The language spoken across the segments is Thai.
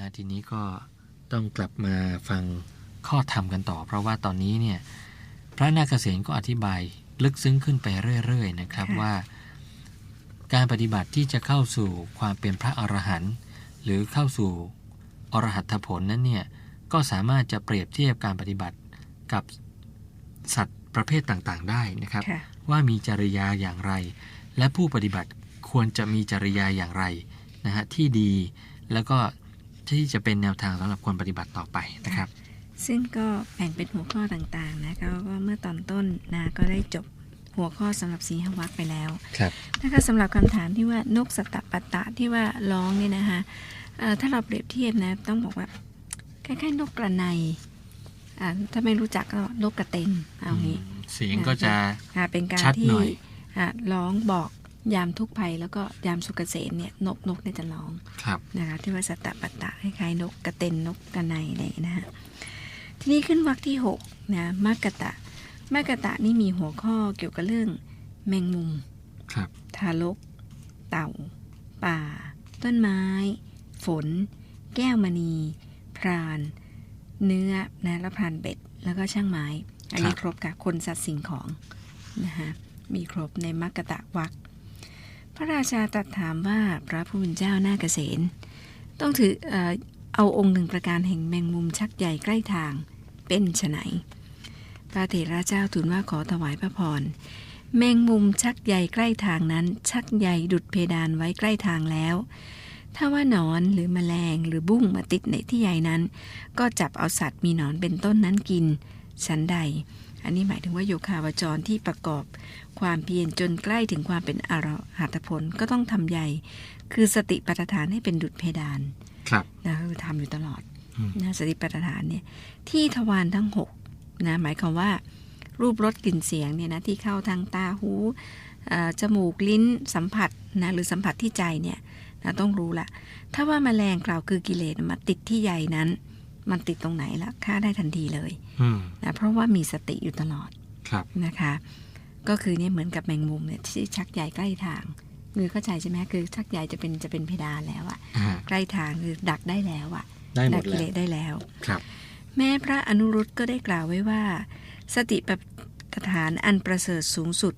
นะทีนี้ก็ต้องกลับมาฟังข้อธรรมกันต่อ เพราะว่าตอนนี้เนี่ยพระนาคเษนก็อธิบายลึกซึ้งขึ้นไปเรื่อย ๆ นะครับค่ะว่า การปฏิบัติที่จะเข้าสู่ความเป็นพระอรหันต์หรือเข้าสู่อรหัตผลนั้นเนี่ยก็สามารถจะเปรียบเทียบการปฏิบัติกับสัตว์ประเภทต่างๆ ได้นะครับค่ะว่ามีจริยาอย่างไร และผู้ปฏิบัติควรจะมีจริยาอย่างไรนะฮะที่ดีแล้วก็ ที่จะเป็นแนวทางสำหรับคนปฏิบัติต่อไปนะครับ ซึ่งก็แบ่งเป็นหัวข้อต่างๆนะคะก็เมื่อตอนต้นนะก็ได้จบหัวข้อสำหรับสีหวักไปแล้วครับนะคะสำหรับคำถามที่ว่านกสตตปัตตะที่ว่าร้องเนี่ยนะคะเอ่อถ้าเราเปรียบเทียบนะต้องบอกว่าคล้ายๆนกกระไนอ่าถ้าไม่รู้จักก็นกกระเตนเอางี้ เสียงก็จะอ่าเป็นการชัดที่หน่อยอ่าร้องบอก ยามทุกข์ภัยแล้วก็ยามสุกเกษมเนี่ยนกนกเนี่ยจะร้องครับนะคะที่ว่าสัตตปัตตะคล้ายๆนกกระเตนนกกระไนอะไรอย่างเงี้ยนะฮะทีนี้ขึ้นวรรคที่6นะมากตะมากตะนี่มีหัวข้อเกี่ยวกับเรื่องแมงมุมครับทารก เต่า ป่า ต้นไม้ ฝน แก้วมณี พราน เนื้อนะและพรานเบ็ด แล้วก็ช่างไม้ อันนี้ครบค่ะคนสัตว์สิ่งของนะคะมีครบในมักกะตะวักพ ระราชาตรัสถามว่าพระผู้เป็นเจ้าหน้าเกษณต้องถือเออเอาองค์หนึ่งประการแห่งแมงมุมชักใหญ่ใกล้ทางเป็นไฉนพระเถระเจ้าทูลว่าขอถวายพระพรแมงมุมชักใยใกล้ทางนั้น ชักใยดุดเพดานไว้ใกล้ทางแล้ว ถ้าว่านอนหรือแมลงหรือบุ้งมาติดในที่ใยนั้น ก็จับเอาสัตว์มีหนอนเป็นต้นนั้นกิน ฉันใด อันนี้หมายถึงว่าโยคาวจรที่ประกอบความเพียรจนใกล้ถึงความเป็นอรหัตผลก็ต้องทำใยคือสติปัฏฐานให้เป็นดุดเพดานครับนะคือทำอยู่ตลอดอืมนะสติปัฏฐานเนี่ยที่ทวารทั้งหกนะหมายความว่า รูปรสกลิ่นเสียงเนี่ยนะที่เข้าทางตาหูเอ่อจมูกลิ้นสัมผัสนะหรือสัมผัสที่ใจเนี่ยนะต้องรู้ละถ้าว่าแมลงกล่าวคือกิเลสมาติดที่ใยนั้น มันติดตรงไหนละฆ่าได้ทันทีเลยอืมนะเพราะว่ามีสติอยู่ตลอดครับนะคะ ก็คือเนี่ยเหมือนกับแมงมุมเนี่ยที่ชักใยใกล้ทางมือเข้าใจใช่ไหมคือชักใยจะเป็นจะเป็นเพดานแล้วอะอ่าใกล้ทางคือดักได้แล้วอะได้หมดัดกิแล้เลวสได้แล้วครับ แม้พระอนุรุตก็ได้กล่าวไว้ว่า สติปัฏฐานอันประเสริฐสูงสุด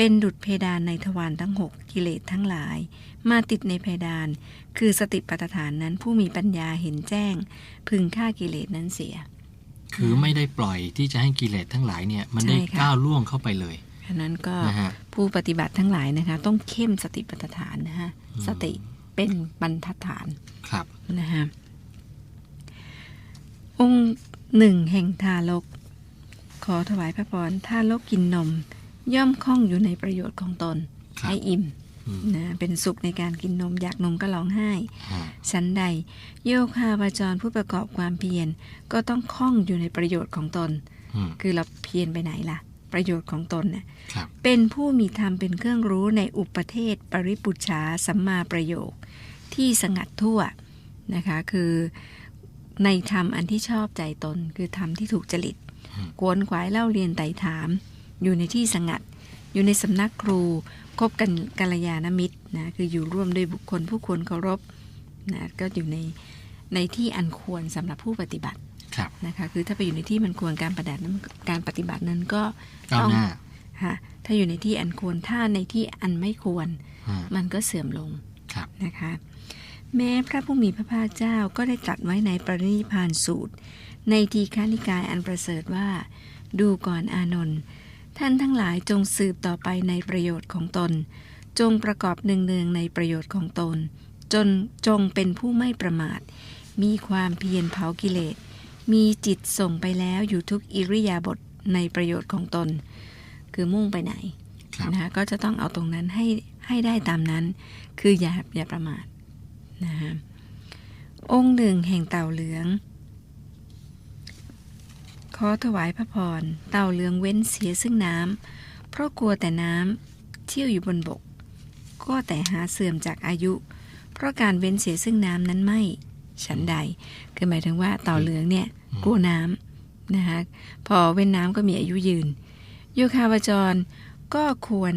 เป็นดุจเพดานในทวารทั้งหกกิเลสทั้งหลาย มาติดในเพดาน คือสติปัฏฐานนั้นผู้มีปัญญาเห็นแจ้ง พึงฆ่ากิเลสนั้นเสีย คือไม่ได้ปล่อยที่จะให้กิเลสทั้งหลายเนี่ย มันได้ใช่ค่ะก้าวล่วงเข้าไปเลยฉะนั้นก็นะฮะผู้ปฏิบัติทั้งหลายนะคะ ต้องเข้มสติปัฏฐานนะคะอืมสติเป็นบรรทัดฐานครับนะคะองค์หนึ่งแห่งทารก ขอถวายพระพรทารกกินนม ย่อมคล่องอยู่ในประโยชน์ของตนครับให้อิ่มอืมนะเป็นสุขในการกินนมอยากนมก็ร้องไห้อ่าชั้นใด โยคาวาจรผู้ประกอบความเพียรก็ต้องคล่องอยู่ในประโยชน์ของตนอืมคือเราเพียรไปไหนล่ะ ประโยชน์ของตนเนี่ยครับเป็นผู้มีธรรมเป็นเครื่องรู้ในอุปเทศ ปริปุจฉาสัมมาประโยค ที่สงัดทั่วนะคะคือในธรรมอันที่ชอบใจตน คือธรรมที่ถูกจริตอืมกวนขวายเล่าเรียนไต่ถาม อยู่ในที่สงัด อยู่ในสำนักครู คบกันกัลยาณมิตรนะ คืออยู่ร่วมด้วยบุคคลผู้ควรเคารพนะก็อยู่ในในที่อันควรสำหรับผู้ปฏิบัติครับนะคะ คือถ้าไปอยู่ในที่มันควรการปฏิบัตินั้นการปฏิบัตินั้นก็ก้าวหน้าค่ะถ้าอยู่ในที่อันควรถ้าในที่อันไม่ควรอ่ามันก็เสื่อมลงครับนะคะ แม้พระผู้มีพระภาคเจ้าก็ได้ตรัสไว้ในปรินิพพานสูตร ในทีฆานิกายอันประเสริฐว่า ดูก่อนอานนท์ ท่านทั้งหลายจงสืบต่อไปในประโยชน์ของตน จงประกอบเนืองๆในประโยชน์ของตน จนจงเป็นผู้ไม่ประมาท มีความเพียรเผากิเลส มีจิตส่งไปแล้วอยู่ทุกอิริยาบถในประโยชน์ของตน คือมุ่งไปไหนครับนะคะก็จะต้องเอาตรงนั้นให้ให้ได้ตามนั้น คืออย่าอย่าประมาทนะคะองค์หนึ่งแห่งเต่าเหลือง ขอถวายพระพร เต่าเหลืองเว้นเสียซึ่งน้ำ เพราะกลัวแต่น้ำ เที่ยวอยู่บนบก ก็แต่หาเสื่อมจากอายุ เพราะการเว้นเสียซึ่งน้ำนั้นไม่ ฉันใด คือหมายถึงว่าเต่าเหลืองเนี่ยกลัวน้ำนะคะพอเว้นน้ำก็มีอายุยืน โยคาวจรก็ควร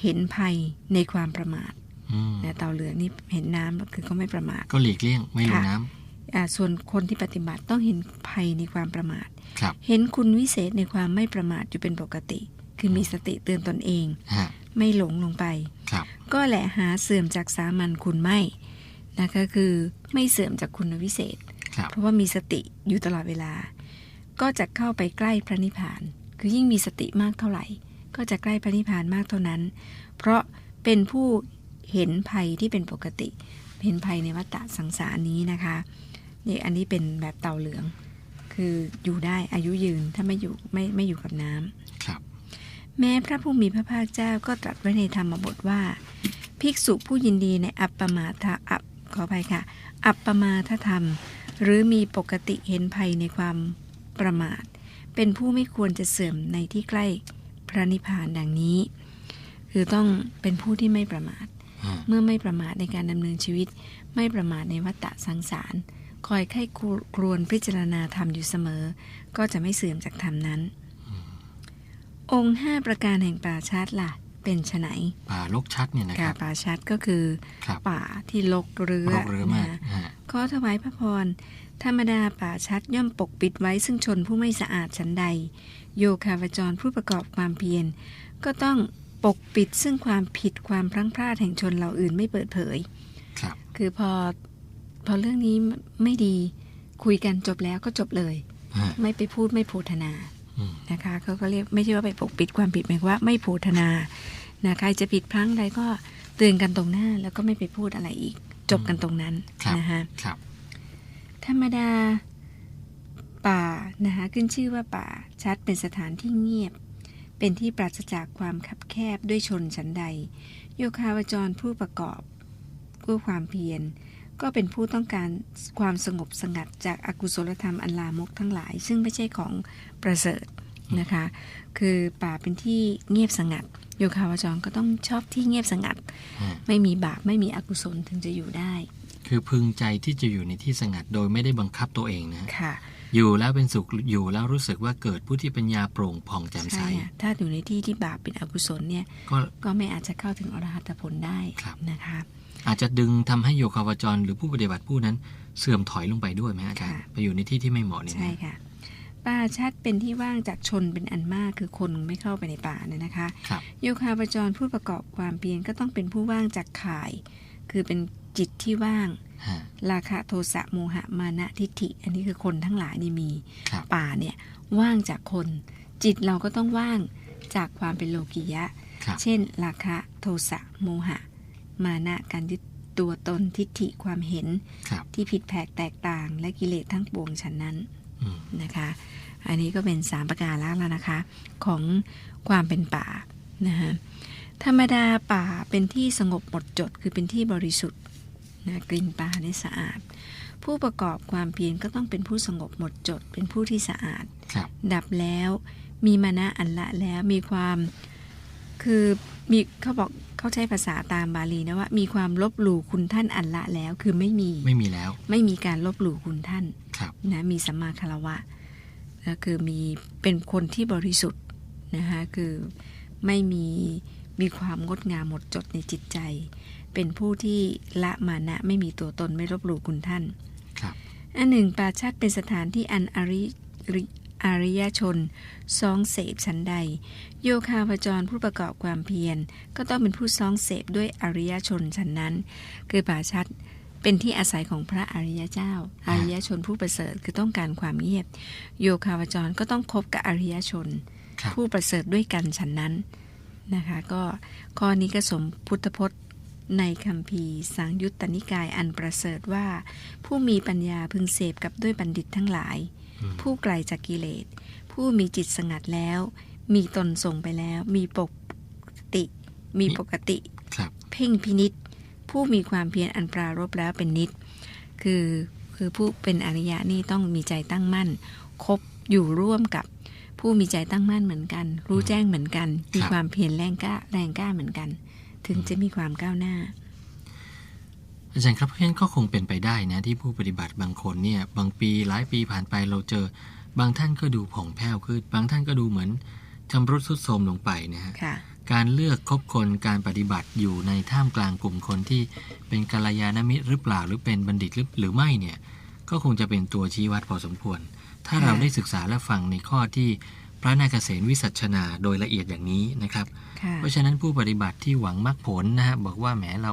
เห็นภัยในความประมาทอืมนะเต่าเหลืองนี่เห็นน้ำก็คือก็ไม่ประมาท ก็หลีกเลี่ยงไม่ลงค่ะน้ำอ่า ส่วนคนที่ปฏิบัติต้องเห็นภัยในความประมาทครับเห็นคุณวิเศษในความไม่ประมาทอยู่เป็นปกติ คือมีสติเตือนตนเองฮะไม่หลงลงไปครับก็แหละหาเสื่อมจากสามัญคุณไม่นะคะคือไม่เสื่อมจากคุณวิเศษครับเพราะว่ามีสติอยู่ตลอดเวลา ก็จะเข้าไปใกล้พระนิพพาน คือยิ่งมีสติมากเท่าไหร่ ก็จะใกล้พระนิพพานมากเท่านั้น เพราะเป็นผู้เห็นภัยที่เป็นปกติ เห็นภัยในวัฏฏะสังสารนี้นะคะ นี่อันนี้เป็นแบบเต่าเหลือง คืออยู่ได้อายุยืนถ้าไม่อยู่ไม่ไม่อยู่กับน้ำครับ แม้พระผู้มีพระภาคเจ้าก็ตรัสไว้ในธรรมบทว่า ภิกษุผู้ยินดีในอัปปมาทะอัปขออภัยค่ะ อัปปมาทธรรม หรือมีปกติเห็นภัยในความประมาท เป็นผู้ไม่ควรจะเสื่อมในที่ใกล้พระนิพพานดังนี้ คือต้องเป็นผู้ที่ไม่ประมาทฮะเมื่อไม่ประมาทในการดำเนินชีวิต ไม่ประมาทในวัฏฏะสังสาร คอยไข้ครวนพิจารณาธรรมอยู่เสมอ ก็จะไม่เสื่อมจากธรรมนั้น องค์ห้าประการแห่งป่าชัดล่ะ เป็นไฉนป่าลกชัดเนี่ยนะคการับป่าชัดก็คือครับป่าที่ลกเรือรกเรือมากนะฮะขอถวายพระพรธรรมดาป่าชัดย่อมปกปิดไว้ซึ่งชนผู้ไม่สะอาดฉันใด โยคาวจรผู้ประกอบความเพียรก็ต้องปกปิดซึ่งความผิดความพลั้งพลาดแห่งชนเหล่าอื่นไม่เปิดเผย ครับ คือพอ พอเรื่องนี้ไม่ดีคุยกันจบแล้วก็จบเลยฮะไม่ไปพูดไม่โพธนาอืมนะคะเขาก็เรียกไม่ใช่ว่าไปปกปิดความผิดหมายความว่าไม่โพธนานะใครจะผิดพลั้งใดก็เตือนกันตรงหน้า แล้วก็ไม่ไปพูดอะไรอีก จบกันตรงนั้นครับนะคะครับธรรมดาป่านะคะขึ้นชื่อว่าป่าชัดเป็นสถานที่เงียบ เป็นที่ปราศจากความคับแคบด้วยชนชั้นใด โยคาวจรผู้ประกอบผู้ความเพียร ก็เป็นผู้ต้องการความสงบสงัดจากอากุศลธรรมอันลามกทั้งหลาย ซึ่งไม่ใช่ของประเสริฐนะคะ คือป่าเป็นที่เงียบสงัด โยคาวจรก็ต้องชอบที่เงียบสงัดฮะไม่มีบาปไม่มีอกุศลถึงจะอยู่ได้ คือพึงใจที่จะอยู่ในที่สงัดโดยไม่ได้บังคับตัวเองนะฮะค่ะ อยู่แล้วเป็นสุขอยู่แล้วรู้สึกว่าเกิดผู้ที่ปัญญาโปร่งผ่องแจ่มใสใช่อะถ้าอยู่ในที่ที่บาปเป็นอกุศลเนี่ยก็ก็ไม่อาจจะเข้าถึงอรหัตผลได้ครับนะคะอาจจะดึงทำให้โยคาวจร หรือผู้ปฏิบัติผู้นั้นเสื่อมถอยลงไปด้วยไหมอาจารย์ค่ะไปอยู่ในที่ที่ไม่เหมาะเนี่ยใช่นะค่ะป่าชัดเป็นที่ว่างจากชนเป็นอันมากคือคนไม่เข้าไปในป่าเนี่ยนะคะครับโยคาปจรผู้ประกอบความเพียรก็ต้องเป็นผู้ว่างจากข่าย คือเป็นจิตที่ว่างฮะ ราคะโทสะโมหะมานะทิฏฐิ อันนี้คือคนทั้งหลายนี่มีครับป่าเนี่ยว่างจากคน จิตเราก็ต้องว่างจากความเป็นโลกิยะครับเช่น ราคะโทสะโมหะ มานะการยึดตัวตนทิฏฐิความเห็นครับที่ผิดแผกแตกต่าง และกิเลสทั้งปวงฉันนั้นอืมนะคะ อันนี้ก็เป็นสามประการแล้วแล้วนะคะ ของความเป็นป่านะคะธรรมดาป่าเป็นที่สงบหมดจดคือเป็นที่บริสุทธิ์ นะกลิ่นป่าได้สะอาด ผู้ประกอบความเพียรก็ต้องเป็นผู้สงบหมดจด เป็นผู้ที่สะอาดครับดับแล้วมีมานะอันละแล้วมีความคือมีเขาบอกเขาใช้ภาษาตามบาลีนะว่า มีความลบหลู่คุณท่านอันละแล้วคือไม่มีไม่มีแล้ว ไม่มีการลบหลู่คุณท่านครับนะมีสัมมาคารวะก็คือมีเป็นคนที่บริสุทธิ์นะคะคือไม่มีมีความงดงามหมดจดในจิตใจ เป็นผู้ที่ละมานะไม่มีตัวตนไม่ลบหลู่คุณท่าน ครับ อันหนึ่งป่าชัดเป็นสถานที่อันอริริอริยชนซองเสพฉันใด โยคาพจรผู้ประกอบความเพียร ก็ต้องเป็นผู้ซองเสพด้วยอริยชนฉันนั้น คือป่าชัดเป็นที่อาศัยของพระอริยเจ้า อริยชนผู้ประเสริฐคือต้องการความเงียบ โยคาวจรก็ต้องคบกับอริยชนครับผู้ประเสริฐด้วยกันฉันนั้นนะคะ ก็ข้อนี้ก็สมพุทธพจน์ ในคำพีร์สังยุตตนิกายอันประเสริฐว่า ผู้มีปัญญาพึงเสพกับด้วยบัณฑิตทั้งหลายอืมผู้ไกลจากกิเลส ผู้มีจิตสงัดแล้ว มีตนส่งไปแล้ว มีปกติ มีปกติครับเพ่งพินิษผู้มีความเพียรอันปรารบแล้วเป็นนิด คือคือผู้เป็นอริยะนี่ต้องมีใจตั้งมั่น คบอยู่ร่วมกับผู้มีใจตั้งมั่นเหมือนกัน รู้แจ้งเหมือนกัน มีความเพียรแรงกล้าแรงกล้าเหมือนกัน ถึงจะมีความก้าวหน้า อาจารย์ครับเพราะฉะนั้นก็คงเป็นไปได้นะที่ผู้ปฏิบัติบางคนเนี่ยบางปีหลายปีผ่านไปเราเจอ บางท่านก็ดูผ่องแผ้วขึ้นบางท่านก็ดูเหมือนชำรุดทรุดโทรมลงไปนะฮะค่ะการเลือกคบคนการปฏิบัติอยู่ในท่ามกลางกลุ่มคนที่เป็นกัลยาณมิตรหรือเปล่าหรือเป็นบัณฑิตหรือหรือไม่เนี่ย ก็คงจะเป็นตัวชี้วัดพอสมควร ถ้าเราได้ศึกษาและฟังในข้อที่ พระนาคเษนวิสัชนาโดยละเอียดอย่างนี้นะครับค่ะเพราะฉะนั้นผู้ปฏิบัติที่หวังมรรคผลนะฮะบอกว่าแหมเรา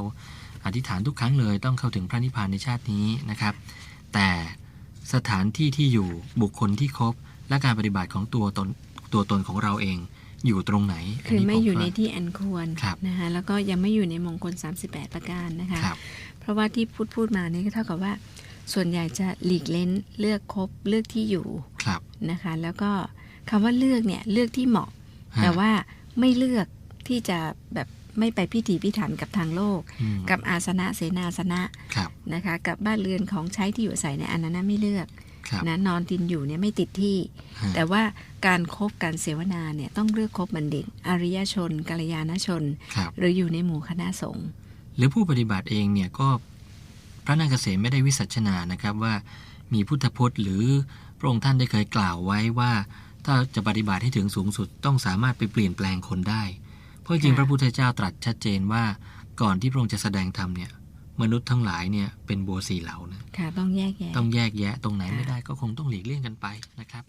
อธิษฐานทุกครั้งเลยต้องเข้าถึงพระนิพพานในชาตินี้นะครับ แต่สถานที่ที่อยู่บุคคลที่คบและการปฏิบัติของตัวตนตัวตนของเราเองอยู่ตรงไหนนคือนี้ไม่ผอยู่ในว่าที่อันควรครับนะคะแล้วก็ยังไม่อยู่ในมงคล 38 ประการนะคะครับเพราะว่าที่พูดพูดมานี่ก็เท่ากับว่า ส่วนใหญ่จะหลีกเล้นเลือกคบเลือกที่อยู่ครับนะคะ แล้วก็ คำว่าเลือกเนี่ยเลือกที่เหมาะฮะแต่ว่าไม่เลือกที่จะแบบไม่ไปพิถีพิถันกับทางโลกอืมกับอาสนะเสนาสนะครับนะคะ กับบ้านเรือนของใช้ที่อยู่อาศัยในยอันนั้นนะไม่เลือกครับนะนอนกินอยู่เนี่ยไม่ติดที่ฮะแต่ว่าการคบการเสวนาเนี่ยต้องเลือกคบบัณฑิต อริยชนกัลยาณชนครับหรืออยู่ในหมู่คณะสงฆ์หรือผู้ปฏิบัติเองเนี่ยก็พระนางเกษมไม่ได้วิสัชนานะครับว่ามีพุทธพจน์หรือพระองค์ท่านได้เคยกล่าวไว้ว่า ถ้าจะปฏิบัติให้ถึงสูงสุดต้องสามารถไปเปลี่ยนแปลงคนได้ เพราะจริงๆพระพุทธเจ้าตรัสชัดเจนว่าก่อนที่พระองค์จะแสดงธรรมเนี่ยมนุษย์ทั้งหลายเนี่ยเป็นบัวสีเหลานะ ค่ะ ต้องแยกแยะ ต้องแยกแยะ ตรงไหนไม่ได้ก็คงต้องหลีกเลี่ยงกันไปนะครับ